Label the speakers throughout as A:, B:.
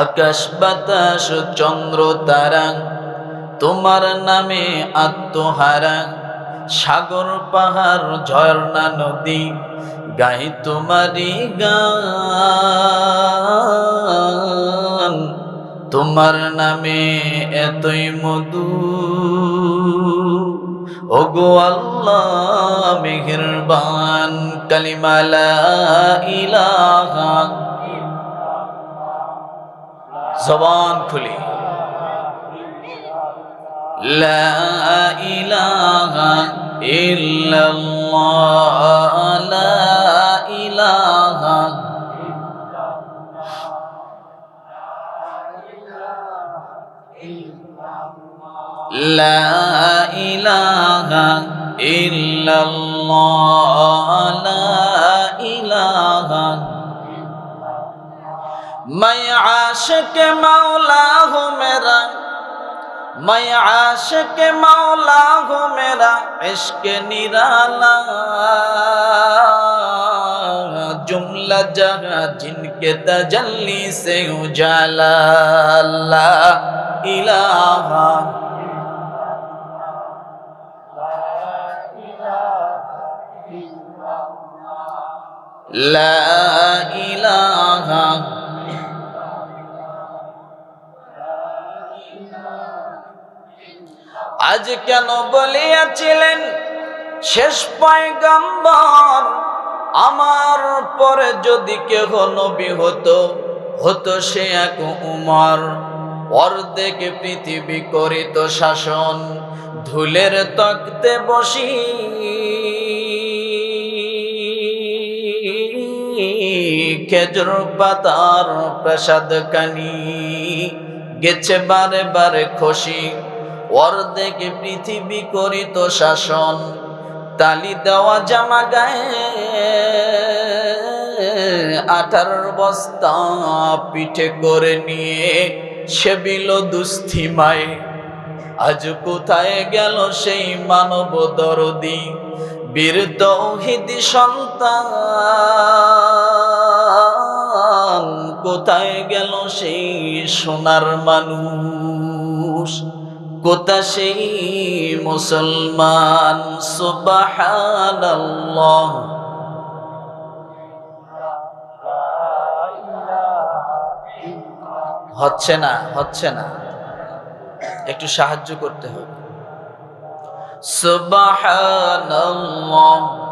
A: আকাশ বাতাস, চন্দ্র তারা, তোমার নামে আত্মহারা, সাগর, পাহাড়, ঝর্ণা, নদী গাই তোমারি গান। তোমার নামে এতই মধু, ওগো আল্লাহ, মেহেরবান কালিমালা ইলাহা জবান খুলি। লা ইলাহা ইল্লাল্লাহ লা ইলাহা। লা ইলাহা ইল্লাল্লাহ। میں عاشق مولا ہوں میرا میں عاشق مولا ہوں میرا عشق نرالا جملہ جہاں جن کے تجلی سے اجالا اللہ الہ لا إله আজ কেন বলিয়াছিলেন? শেষ পয়গম্বর, আমার পরে যদি কেহ নবী হতো হতো সে এক উমর। অর্ধেক পৃথিবী করিত শাসন, ধুলের তক্তে বসি। খেজুর পাতার প্রসাদ কানি, গেছে বারে বারে খুশি অর্ধেক পৃথিবী করিত শাসন, তালি দেওয়া জামা গায়ে আঠার বস্তা পিঠে করে নিয়ে সে সেবিল দুস্থিমায় আজ কোথায় গেল সেই মানব দরদি? বীর তৌহিদি সন্তান, কোথায় গেল সেই সোনার মানুষ? কোথা সেই মুসলমান সুবহানাল্লাহ। হচ্ছে না হচ্ছে না। একটু সাহায্য করতে হবে। সুবহানাল্লাহ।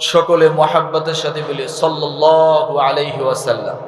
A: সকলে মহাব্বতের সাথে বলি সাল্লাহ আলাইহি ওয়াসাল্লাম।